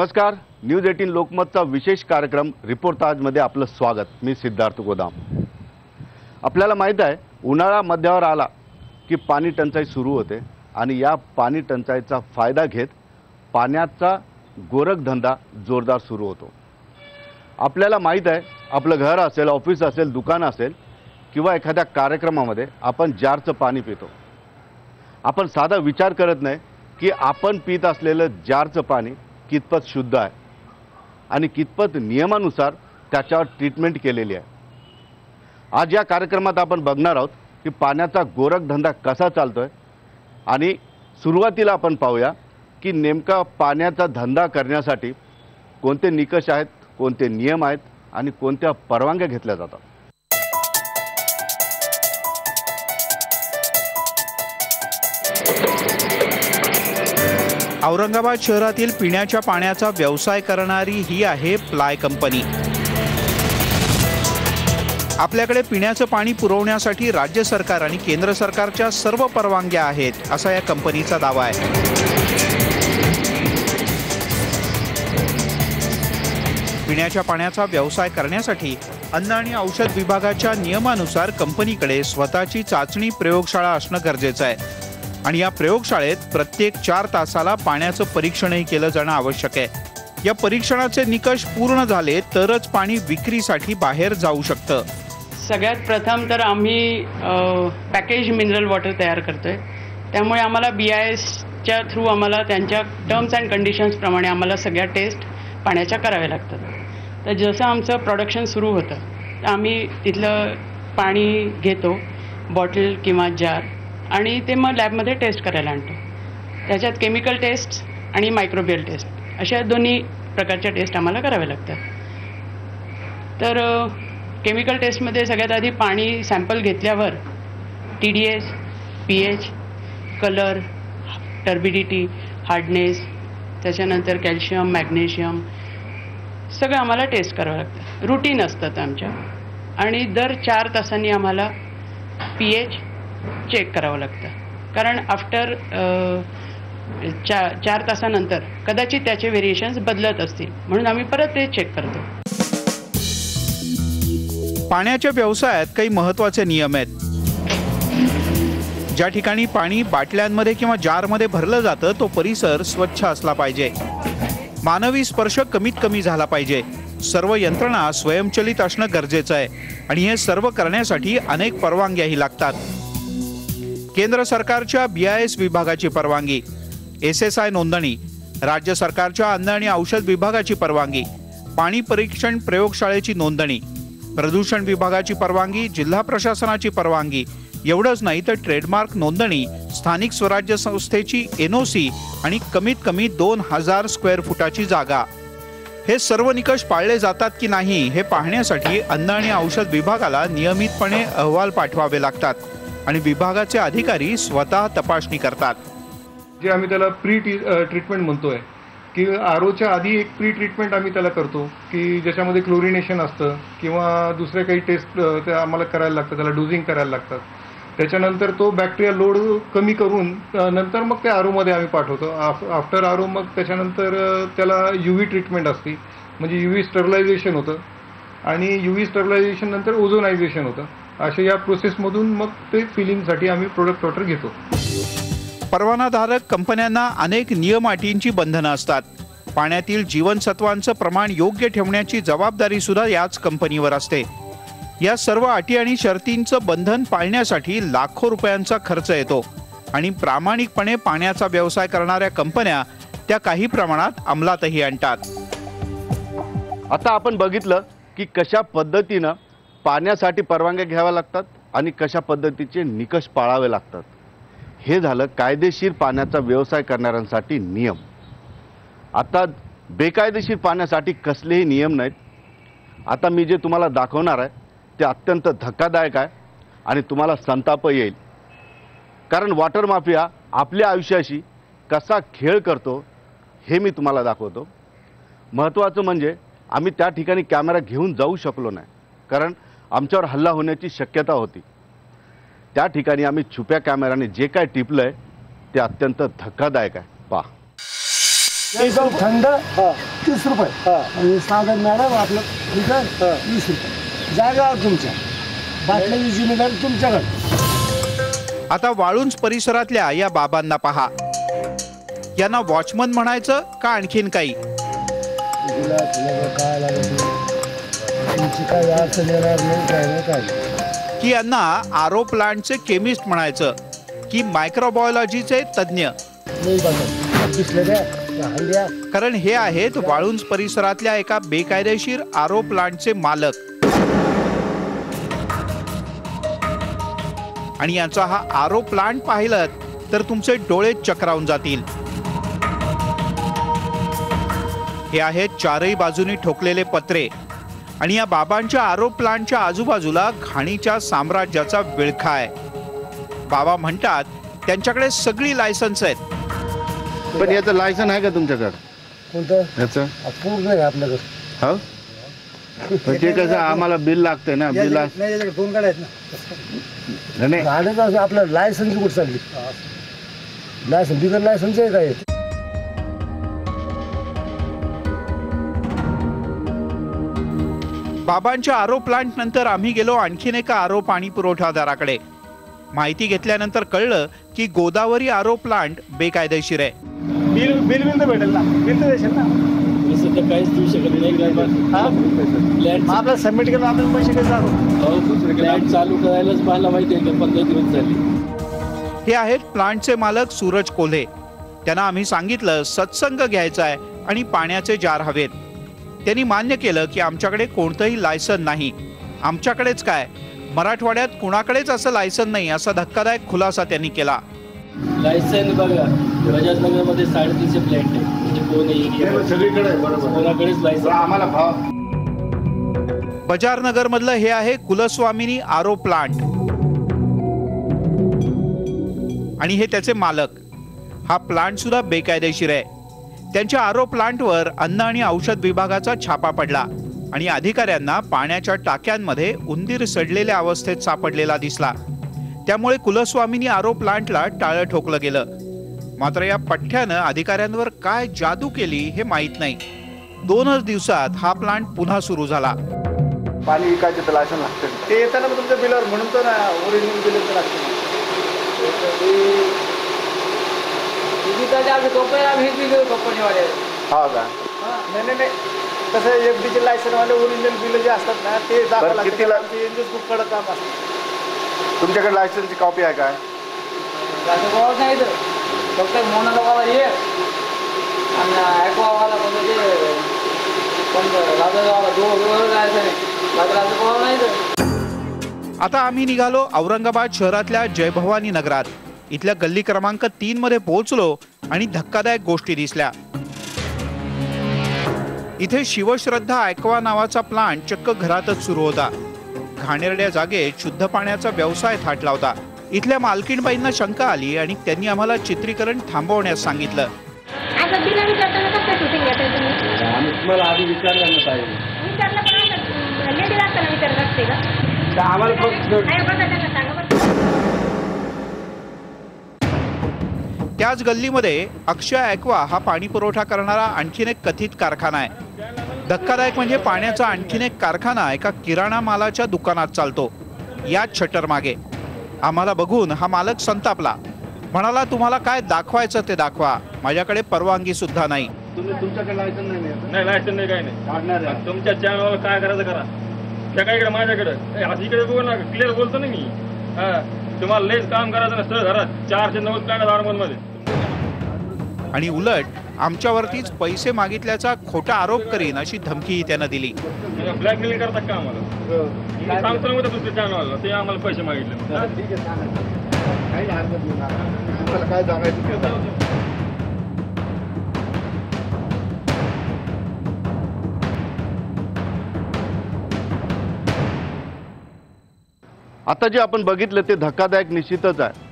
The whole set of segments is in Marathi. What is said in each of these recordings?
नमस्कार. न्यूज एटीन लोकमतचा विशेष कार्यक्रम रिपोर्ट ताजमध्ये आपलं स्वागत. मी सिद्धार्थ गोदाम. आपल्याला माहीत आहे उन्हाळा मध्यावर आला की पाणी टंचाई सुरू होते आणि या पाणी टंचाईचा फायदा घेत पाण्याचा गोरखधंदा जोरदार सुरू होतो. आपल्याला माहीत आहे आपलं घर असेल ऑफिस असेल दुकान असेल किंवा एखाद्या कार्यक्रमामध्ये आपण जारचं पाणी पितो. आपण साधा विचार करत नाही की आपण पित असलेलं जारचं पाणी कितपत शुद्ध आहे आणि कितपत नियमानुसार त्याच्यावर ट्रीटमेंट केलेली आहे. आज या कार्यक्रमात आपण बघणार आहोत की पाण्याचा गोरखधंदा कसा चालतोय आणि सुरुवातीला आपण पाहूया की नेमका पाण्याचा धंदा करण्यासाठी कोणते निकष आहेत कोणते नियम आहेत आणि कोणत्या परवानग्या घेतल्या जातात. औरंगाबाद शहरातील पिण्याच्या पाण्याचा व्यवसाय करणारी ही आहे प्लाय कंपनी. आपल्याकडे पिण्याचं पाणी पुरवण्यासाठी राज्य सरकार आणि केंद्र सरकारच्या सर्व परवानग्या आहेत असा या कंपनीचा दावा आहे. पिण्याच्या पाण्याचा व्यवसाय करण्यासाठी अन्न आणि औषध विभागाच्या नियमानुसार कंपनीकडे स्वतःची चाचणी प्रयोगशाळा असणं गरजेचं आहे. आणि या प्रयोगशाळेत प्रत्येक चार तासाला पाण्याचं परीक्षणही केलं जाणं आवश्यक आहे. या परीक्षणाचे निकष पूर्ण झाले तरच पाणी विक्रीसाठी बाहेर जाऊ शकतं. सगळ्यात प्रथम तर आम्ही पॅकेज मिनरल वॉटर तयार करतोय. त्यामुळे आम्हाला बी आय एसच्या थ्रू आम्हाला त्यांच्या टर्म्स अँड कंडिशन्सप्रमाणे आम्हाला सगळ्या टेस्ट पाण्याच्या कराव्या लागतात. तर जसं आमचं प्रोडक्शन सुरू होतं तर आम्ही तिथलं पाणी घेतो बॉटल किंवा जार आणि ते मग लॅबमध्ये टेस्ट करायला आणतो. त्याच्यात केमिकल टेस्ट आणि मायक्रोबियल टेस्ट अशा दोन्ही प्रकारच्या टेस्ट आम्हाला कराव्या लागतात. तर केमिकल टेस्टमध्ये सगळ्यात आधी पाणी सॅम्पल घेतल्यावर T D S P H colour turbidity hardness त्याच्यानंतर कॅल्शियम मॅग्नेशियम सगळं आम्हाला टेस्ट करावं लागतं. रुटीन असतात आमच्या. आणि दर चार तासांनी आम्हाला पी एच चेक करावं लागतं. कारण आफ्टर चा चार तासानंतर कदाचित त्याचे व्हेरिएशन्स बदलत असतील. म्हणून आम्ही परत ते चेक करतो. पाण्याच्या व्यवसायात काही महत्त्वाचे नियम आहेत. ज्या ठिकाणी पाणी बाटल्यांमध्ये किंवा जारमध्ये भरलं जातं तो परिसर स्वच्छ असला पाहिजे. मानवी स्पर्श कमीत कमी झाला पाहिजे. सर्व यंत्रणा स्वयंचलित असणं गरजेचं आहे. आणि हे सर्व करण्यासाठी अनेक परवानग्याही लागतात. केंद्र सरकारच्या बी आय एस विभागाची परवानगी एस एस आय नोंदणी राज्य सरकारच्या अन्न आणि औषध विभागाची परवानगी पाणी परीक्षण प्रयोगशाळेची नोंदणी प्रदूषण विभागाची परवानगी जिल्हा प्रशासनाची परवानगी एवढंच नाही तर ट्रेडमार्क नोंदणी स्थानिक स्वराज्य संस्थेची एनओसी आणि कमीत कमी दोन हजार स्क्वेअर फुटाची जागा. हे सर्व निकष पाळले जातात की नाही हे पाहण्यासाठी अन्न आणि औषध विभागाला नियमितपणे अहवाल पाठवावे लागतात. आणि विभागाचे अधिकारी स्वतः तपासणी करतात. जे आम्ही त्याला प्री ट्रीटमेंट म्हणतोय की आर ओच्या आधी एक प्री ट्रीटमेंट आम्ही त्याला करतो की ज्याच्यामध्ये क्लोरिनेशन असतं किंवा दुसरे काही टेस्ट ते आम्हाला करायला लागतं त्याला डोजिंग करायला लागतात. त्याच्यानंतर तो बॅक्टेरिया लोड कमी करून नंतर मग ते आर ओमध्ये आम्ही पाठवतो. आफ आफ्टर आर ओ मग त्याच्यानंतर त्याला यू व्ही ट्रीटमेंट असते. म्हणजे यू व्ही स्टरलायझेशन होतं. आणि यू व्ही स्टरलायझेशन नंतर ओझोनायझेशन होतं. अशा या प्रोसेसमधून मग ते फिलिंगसाठी आम्ही प्रोडक्ट वॉटर घेतो. परवानाधारक कंपन्यांना अनेक नियम अटींची बंधनं असतात. पाण्यातील जीवनसत्वांचं प्रमाण योग्य ठेवण्याची जबाबदारी सुद्धा याच कंपनीवर असते. या सर्व अटी आणि शर्तींचं बंधन पाळण्यासाठी लाखो रुपयांचा खर्च येतो आणि प्रामाणिकपणे पाण्याचा व्यवसाय करणाऱ्या कंपन्या त्या काही प्रमाणात अंमलातही आणतात. आता आपण बघितलं की कशा पद्धतीनं पाण्यासाठी परवानग्या घ्याव्या लागतात आणि कशा पद्धतीचे निकष पाळावे लागतात. हे झालं कायदेशीर पाण्याचा व्यवसाय करणाऱ्यांसाठी नियम. आता बेकायदेशीर पाण्यासाठी कसलेही नियम नाहीत. आता मी जे तुम्हाला दाखवणार आहे ते अत्यंत धक्कादायक आहे आणि तुम्हाला संताप येईल. कारण वॉटर माफिया आपल्या आयुष्याशी कसा खेळ करतो हे मी तुम्हाला दाखवतो. महत्त्वाचं म्हणजे आम्ही त्या ठिकाणी कॅमेरा घेऊन जाऊ शकलो नाही. कारण आमच्यावर हल्ला होण्याची शक्यता होती. त्या ठिकाणी आम्ही छुप्या कॅमेराने जे काय टिपलं आहे ते अत्यंत धक्कादायक आहे. पहा. एकदम थंड तीस रुपये. आणि साधं मॅडम आपलं ठीक आहे वीस रुपये. जागेवर तुमच्या. बाटल्याची जिम्मेदारी तुमच्याकडे. आता वाळुंज परिसरातल्या या बाबांना पहा. यांना वॉचमन म्हणायचं का आणखीन काही? काही अडचण येणार नाही काय नाही काय की यांना आरो प्लांटचे केमिस्ट म्हणायचं की मायक्रोबायोलॉजीचे तज्ज्ञ. कारण हे आहेत वाळुंज परिसरातल्या एका बेकायदेशीर आरो प्लांटचे मालक. आणि यांचा हा आरो प्लांट पाहिलं तर तुमचे डोळे चक्रावून जातील. हे आहेत चारही बाजूनी ठोकलेले पत्रे. आणि या बाबांच्या आरो प्लांटच्या आजूबाजूला घाणीच्या साम्राज्याचा विळखा आहे. बाबा म्हणतात त्यांच्याकडे सगळी लायसन्स आहेत. पण याचं लायसन आहे का तुमच्याकडे? कोणतं? याचं? आ, पूर्ण आहे आपल्याकडे. हो? ते कसं आम्हाला बिल लागतंय ना बिल दोन गाड्या आहेत ना. नाही आपलं लायसन्स कुठं चालली? लायसन बिगर लायसन्स आहे काय बाबांच्या आरो प्लांट नंतर आम्ही गेलो आणखीन एका आरो पाणी पुरवठादाराकडे. माहिती घेतल्यानंतर कळलं की गोदावरी आरो प्लांट बेकायदेशीर आहे. बिल बिल बिल तर भेटेल ना. बिल तर देशील ना. तसं तर काहीच देऊ शकत नाही. प्लॅन आपल्याला सबमिट केलं आपण पैसे कसं आणू प्लॅन चालू करायलाच मला माहिती आहे का? पंधरा दिवस झाले. हे आहेत प्लांटचे मालक सूरज कोल्हे. त्यांना आम्ही सांगितलं सत्संग घ्यायचा आहे आणि पाण्याचे जार हवेत. त्यांनी मान्य केलं की आमच्याकडे कोणतंही लायसन नाही. आमच्याकडेच काय? मराठवाड्यात कुणाकडेच असं लायसन नाही असा धक्कादायक खुलासा त्यांनी केला. लायसन बघा बजाजनगरमध्ये साडेतीनशे आहे म्हणजे पूर्ण एरिया सगळीकडे बरोबर. कोणाकडेच लायसन आम्हाला भाव. बजारनगर मधलं हे आहे कुलस्वामिनी आरो प्लांट. आणि हे त्याचे मालक. हा प्लांट सुद्धा बेकायदेशीर आहे. त्यांच्या आरो प्लांटवर अन्न आणि औषध विभागाचा छापा पडला आणि अधिकाऱ्यांना पाण्याच्या टाक्यांमध्ये उंदीर सडलेल्या अवस्थेत सापडलेला दिसला. त्यामुळे कुलस्वामिनी आरो प्लांटला टाळं ठोकलं गेलं. मात्र या पठ्ठ्यानं अधिकाऱ्यांवर काय जादू केली हे माहीत नाही. दोनच दिवसात हा प्लांट पुन्हा सुरू झाला. पाणी विकायचं तर लायसन लागतं. ते येताना मग तुमच्या बिलावर म्हणून तर ओरिजिनल बिल तर लागतं. हा का? नाही नाही नाही. कसं एफ डीचे लायसनवाले ओरिजिनल बिल जे असतात ना ते दाखवा बरं, कितीला? लागते एनजीओ खूप कडक काम असतं. तुमच्याकडे लायसनची कॉपी आहे काय नाही तर फक्त मोनोलोकावर ये. आणि ॲक्वावाला पण ते पण राजागावाला दो दोन जायचं नाही. मात्र राजागाव नाही तर आता आम्ही निघालो औरंगाबाद शहरातल्या जयभवानी नगरात. इथल्या गल्ली क्रमांक तीन मध्ये पोहोचलो आणि धक्कादायक गोष्टी दिसल्या. इथे शिवश्रद्धा ॲक्वा नावाचा प्लांट चक्क घरातच सुरू होता. घाणेरड्या जागेत शुद्ध पाण्याचा व्यवसाय थाटला होता. इथल्या मालकीणबाईंना शंका आली आणि त्यांनी आम्हाला चित्रीकरण थांबवण्यास सांगितलं. आता त्याच गल्लीमध्ये अक्षय ॲक्वा हा पाणी पुरवठा करणारा आणखीन एक कथित कारखाना आहे. धक्कादायक म्हणजे पाण्याचा आणखीन एक कारखाना एका किराणा मालाच्या दुकानात चालतो. याच शटर मागे. आम्हाला बघून हा मालक संतापला. म्हणाला तुम्हाला काय दाखवायचं ते दाखवा. माझ्याकडे परवानगी सुद्धा नाही. तुम्ही तुमच्याकडे लायसन नाही ना? नाही लायसन नाही. तुमच्या चॅनलवर काय करायचं करा. काय माझ्याकडे? इकडे बघू ना क्लिअर बोलतो ना मी. हा तुम्हाला लयच काम करायचं नसतं घरात. चारशे नव्वद प्लॅनमध्ये. आणि उलट आमच्यावरतीच पैसे मागितल्याचा खोटा आरोप करीन अशी धमकीही त्यानं दिली. ब्लॅकमेल करतात का आम्हाला? मी सांगतो ना उद्या तुमच्या चॅनलला ते आम्हाला पैसे मागितले. आता जे आपण बघितलं ते धक्कादायक निश्चितच आहे.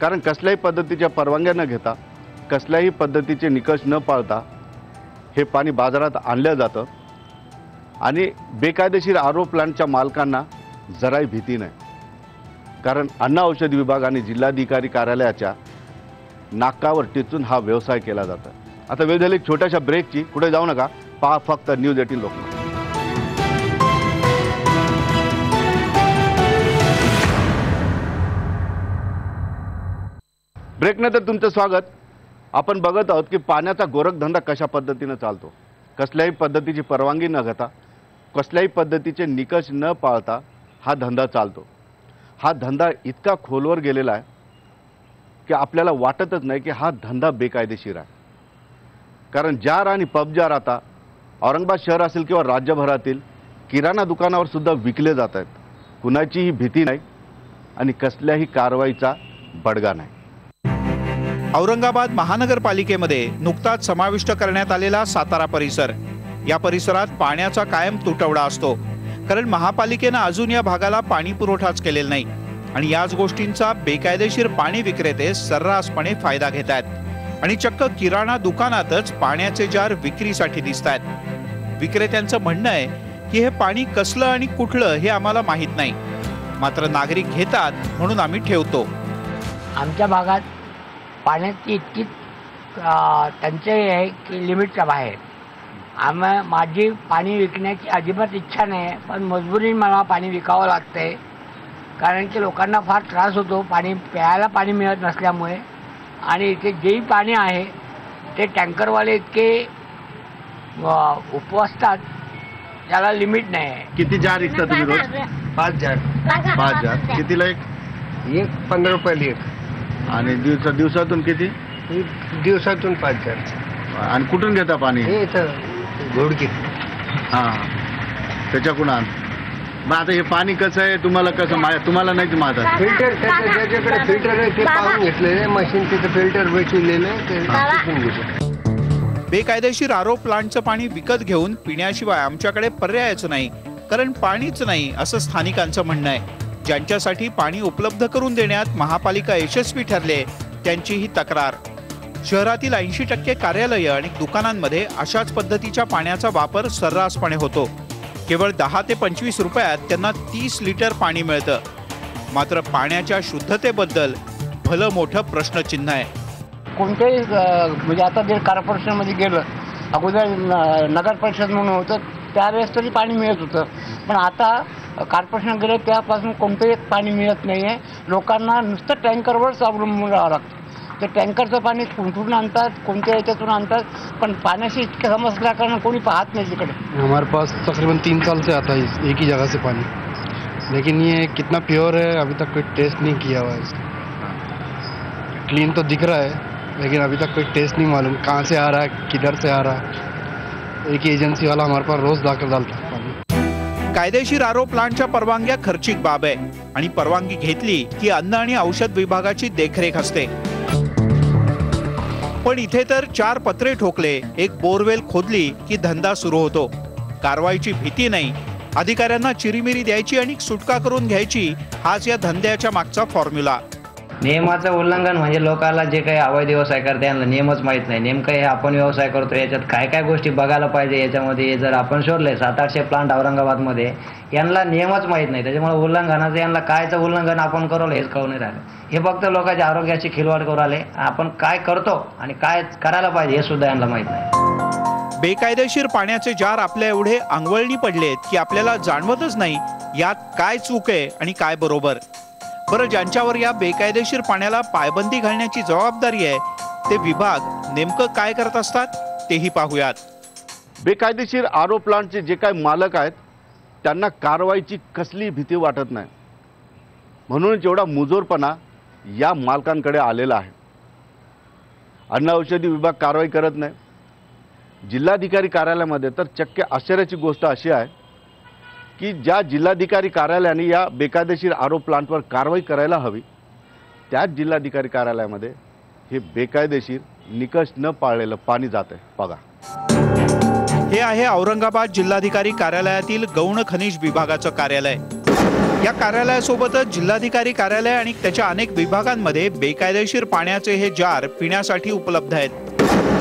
कारण कसल्याही पद्धतीच्या परवानग्या न घेता कसल्याही पद्धतीचे निकष न पाळता हे पाणी बाजारात आणलं जातं आणि बेकायदेशीर आरो प्लांटच्या मालकांना जराही भीती नाही. कारण अन्न औषध विभाग आणि जिल्हाधिकारी कार्यालयाच्या नाकावर टिचून हा व्यवसाय केला जातो. आता वेळ झाली एक छोट्याशा ब्रेकची कुठे जाऊ नका. पहा फक्त न्यूज एटीन लोक ब्रेकनंतर तुमचं स्वागत. आपण बघत आहोत की पाण्याचा गोरखधंदा कशा पद्धतीनं चालतो? कसल्याही पद्धतीची परवानगी न घेता कसल्याही पद्धतीचे निकष न पाळता हा धंदा चालतो. हा धंदा इतका खोलवर गेलेला आहे की आपल्याला वाटतच नाही की हा धंदा बेकायदेशीर आहे. कारण जार आणि पबजार आता औरंगाबाद शहर असेल किंवा राज्यभरातील किराणा दुकानावर सुद्धा विकले जात आहेत. कुणाचीही भीती नाही आणि कसल्याही कारवाईचा बडगा नाही. औरंगाबाद महानगरपालिकेमध्ये नुकताच समाविष्ट करण्यात आलेला सातारा परिसर. या परिसरात पाण्याचा कायम तुटवडा असतो. कारण महापालिकेनं अजून या भागाला पाणी पुरवठाच केलेला नाही. आणि याच गोष्टींचा बेकायदेशीर पाणी विक्रेते सर्रासपणे फायदा घेत आहेत. आणि चक्क किराणा दुकानातच पाण्याचे जार विक्रीसाठी दिसत आहेत. विक्रेत्यांचं म्हणणं आहे की हे पाणी कसलं आणि कुठलं हे आम्हाला माहीत नाही. मात्र नागरिक घेतात म्हणून आम्ही ठेवतो. आमच्या भागात पाण्याची इतकी अ, टंचाई आहे की लिमिटच्या बाहेर. आम माझी पाणी विकण्याची अजिबात इच्छा नाही पण मजबुरीने मला पाणी विकावं लागतंय. कारण की लोकांना फार त्रास होतो पाणी प्यायला पाणी मिळत नसल्यामुळे. आणि इथे जेही पाणी आहे ते टँकरवाले इतके उपवासतात त्याला लिमिट नाही आहे. किती जार विकता तुम्ही रोज? पाच जार. पाच जार. कितीला एक? एक पंधरा रुपयाला एक. आणि दिवसा दिवसातून किती? ही दिवसातून पाच जार आणि कुठून घेता पाणी? हे इथं घोडकी. हा. त्याच्याकडून आण. मग आता हे पाणी कसं आहे? तुम्हाला कसं मा- तुम्हाला नाही माहीत आहे. फिल्टर त्याचं ज्याच्याकडे फिल्टर आहे ते पाहून घेतलेले मशीन तिथं फिल्टर बसविलेलं आहे. ते घेतो बेकायदेशीर आरो प्लांटचं पाणी विकत घेऊन पिण्याशिवाय आमच्याकडे पर्यायच नाही कारण पाणीच नाही असं स्थानिकांचं म्हणणं आहे. ज्यांच्यासाठी पाणी उपलब्ध करून देण्यात महापालिका यशस्वी ठरले त्यांची ही तक्रार. शहरातील ऐंशी टक्के कार्यालयं आणि दुकानांमध्ये अशाच पद्धतीच्या पाण्याचा वापर सर्रासपणे होतो. केवळ दहा ते पंचवीस रुपयात त्यांना तीस लिटर पाणी मिळतं. मात्र पाण्याच्या शुद्धतेबद्दल भलं मोठं प्रश्नचिन्ह आहे. कोणत्याही म्हणजे आता जे कॉर्पोरेशनमध्ये गेलं अगोदर न- नगर परिषद म्हणून होतं त्यावेळेस तरी पाणी मिळत होतं. पण आता कॉर्पोरेशन कोणतंही पाणी मिळत नाही आहे लोकांना नुसतं टँकरवरच अवलंबून राहावं लागतं. ते कुठून आणतात, कोणत्या याच्यातून आणतात, पण पाण्याशी इतकं कारण कोणी पाहत नाही तिकडे. हमारे पास तकरीबन तीन साल से आता है एक ही जगह से पानी. लेकिन ये कितना प्योर है, अभी तक कोई टेस्ट नहीं किया हुआ है इसका. क्लीन तो दिख रहा है, लेकिन अभी तक कोई टेस्ट नहीं मालूम कहाँ से आ रहा है, किधर से आ रहा है. एक ही एजेंसी वाला हमारे पास रोज दाखिल डालता है. पानी कायदेशीर आरो प्लांटच्या परवानग्या खर्चिक बाब आहे. आणि परवानगी घेतली की अन्न आणि औषध विभागाची देखरेख असते. पण इथे तर चार पत्रे ठोकले एक बोरवेल खोदली की धंदा सुरू होतो. कारवाईची भीती नाही. अधिकाऱ्यांना चिरीमिरी द्यायची आणि सुटका करून घ्यायची हाच या धंद्याच्या मागचा फॉर्म्युला. नियमाचं उल्लंघन म्हणजे लोकांना जे काही अवैध व्यवसाय करते यांना नियमच माहीत नाही. नेमकं हे आपण व्यवसाय करतो याच्यात काय काय गोष्टी बघायला पाहिजे याच्यामध्ये जर आपण शोधले सात आठशे प्लांट औरंगाबादमध्ये यांना नियमच माहीत नाही. त्याच्यामुळे उल्लंघनाचं यांना कायचं उल्लंघन आपण करवलं हेच कळून नाही राहिलं. हे फक्त लोकांच्या आरोग्याची खिलवाड करू आले आपण काय करतो आणि काय करायला पाहिजे हे सुद्धा यांना माहीत नाही. बेकायदेशीर पाण्याचे जार आपल्या एवढे अंगवळणी पडलेत की आपल्याला जाणवतच नाही यात काय चूक आहे आणि काय बरोबर. बरं ज्यांच्यावर या बेकायदेशीर पाण्याला पायबंदी घालण्याची जबाबदारी आहे ते विभाग नेमकं काय करत असतात तेही पाहूयात. बेकायदेशीर आरो प्लांटचे जे काय मालक आहेत त्यांना कारवाईची कसली भीती वाटत नाही. म्हणून जेवढा मुजोरपणा या मालकांकडे आलेला आहे. अन्न औषधी विभाग कारवाई करत नाही. जिल्हाधिकारी कार्यालयामध्ये तर चक्क आश्चर्याची गोष्ट अशी आहे की ज्या जिल्हाधिकारी कार्यालयाने या बेकायदेशीर आरो प्लांटवर कारवाई करायला हवी त्याच जिल्हाधिकारी कार्यालयामध्ये हे बेकायदेशीर निकष न पाळलेलं पाणी जात आहे. बघा. हे आहे औरंगाबाद जिल्हाधिकारी कार्यालयातील गौण खनिज विभागाचं कार्यालय. या कार्यालयासोबतच जिल्हाधिकारी कार्यालय आणि त्याच्या अनेक विभागांमध्ये बेकायदेशीर पाण्याचे हे जार पिण्यासाठी उपलब्ध आहेत.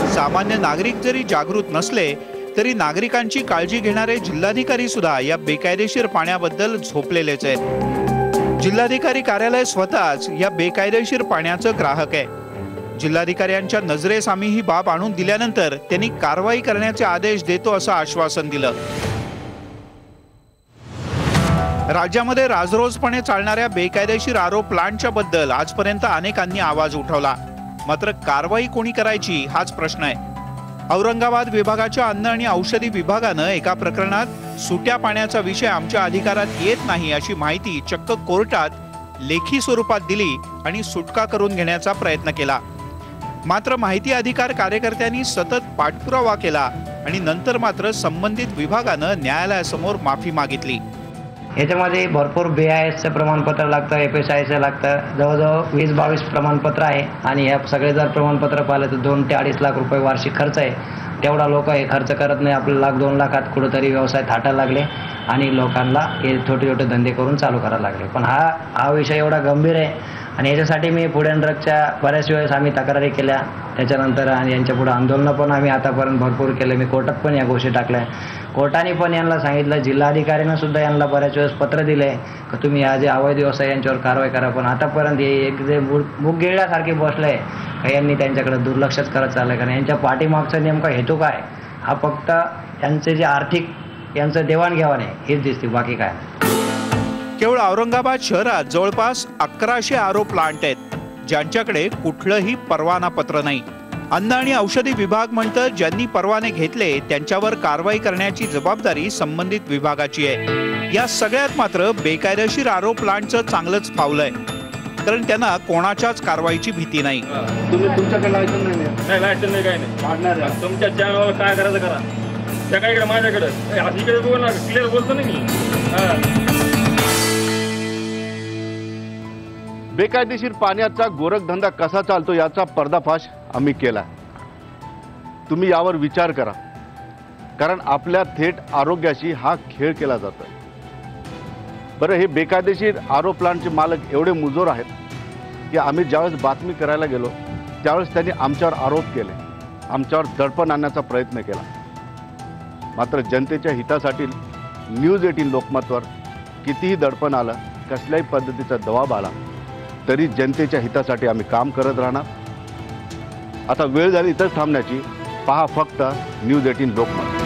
सामान्य नागरिक जरी जागृत नसले तरी नागरिकांची काळजी घेणारे जिल्हाधिकारी सुद्धा या बेकायदेशीर पाण्याबद्दल झोपलेलेच आहेत. जिल्हाधिकारी कार्यालय स्वतःच या बेकायदेशीर पाण्याचं ग्राहक आहे. जिल्हाधिकाऱ्यांच्या नजरेस आम्ही ही बाब आणून दिल्यानंतर त्यांनी कारवाई करण्याचे आदेश देतो असं आश्वासन दिलं. राज्यामध्ये राजरोजपणे चालणाऱ्या बेकायदेशीर आरोप प्लांटच्या बद्दल आजपर्यंत अनेकांनी आवाज उठवला. मात्र कारवाई कोणी करायची हाच प्रश्न आहे. औरंगाबाद विभागाच्या अन्न आणि औषधी विभागानं एका प्रकरणात सुट्या पाण्याचा विषय आमच्या अधिकारात येत नाही अशी माहिती चक्क कोर्टात लेखी स्वरूपात दिली आणि सुटका करून घेण्याचा प्रयत्न केला. मात्र माहिती अधिकार कार्यकर्त्यांनी सतत पाठपुरावा केला आणि नंतर मात्र संबंधित विभागानं न्यायालयासमोर माफी मागितली. याच्यामध्ये भरपूर बी आय एसचं प्रमाणपत्र लागतं एफ एस आयचं लागतं. जवळजवळ वीस बावीस प्रमाणपत्र आहे. आणि ह्या सगळे जर प्रमाणपत्र पाहिलं तर दोन ते अडीच लाख रुपये वार्षिक खर्च आहे. तेवढा लोक हे खर्च करत नाही. आपले लाख दोन लाखात कुठंतरी व्यवसाय थाटायला लागले. आणि लोकांना हे छोटे छोटे धंदे करून चालू करायला लागले. पण हा हा विषय एवढा गंभीर आहे. आणि याच्यासाठी मी फूड अँड ड्रगच्या बऱ्याच वेळेस आम्ही तक्रारी केल्या. त्याच्यानंतर आणि यांच्या पुढे आंदोलनं पण आम्ही आतापर्यंत भरपूर केले. मी कोर्टात पण या गोष्टी टाकल्या. कोर्टाने पण यांना सांगितलं जिल्हाधिकाऱ्यानं सुद्धा यांना बऱ्याच वेळेस पत्र दिले की तुम्ही हा जे अवैध व्यवसाय यांच्यावर कारवाई करा. पण आतापर्यंत हे एक जे बुक गिळल्यासारखे बसलंय का यांनी त्यांच्याकडे दुर्लक्षच करत चाललंय कारण यांच्या पाठीमागचा नेमका हेतू काय? हा फक्त यांचे जे आर्थिक यांचं देवाणघेवाण आहे हेच दिसते. बाकी काय? केवळ औरंगाबाद शहरात जवळपास अकराशे आरो प्लांट आहेत ज्यांच्याकडे कुठलंही परवाना पत्र नाही. अन्न आणि औषधी विभाग म्हणतं ज्यांनी परवाने घेतले त्यांच्यावर कारवाई करण्याची जबाबदारी संबंधित विभागाची आहे. या सगळ्यात मात्र बेकायदेशीर आरो प्लांटचं चांगलंच फावलंय कारण त्यांना कोणाच्याच कारवाईची भीती नाही. तुम्ही तुमच्याकडे लायसन नाही आहे. नाही लायसन नाही काय नाही. आहे. तुमच्या चॅनलवर काय करायचं करा. त्या काय माझ्याकडे? इकडे क्लिअर बोलतो ना मी. बेकायदेशीर पाण्याचा गोरखधंदा कसा चालतो याचा पर्दाफाश आम्ही केला तुम्ही यावर विचार करा. कारण आपल्या थेट आरोग्याशी हा खेळ केला जातो बरं हे बेकायदेशीर आरो प्लांटचे मालक एवढे मुजोर आहेत की आम्ही ज्यावेळेस बातमी करायला गेलो त्यावेळेस त्यांनी आमच्यावर आरोप केले. आमच्यावर दडपण आणण्याचा प्रयत्न केला. मात्र जनतेच्या हितासाठी न्यूज एटीन लोकमतवर कितीही दडपण आलं कसल्याही पद्धतीचा दबाव आला. तरी जनतेच्या हितासाठी आम्ही काम करत राहणार. आता वेळ झाली इथंच थांबण्याची. पहा फक्त न्यूज एटीन लोकमत.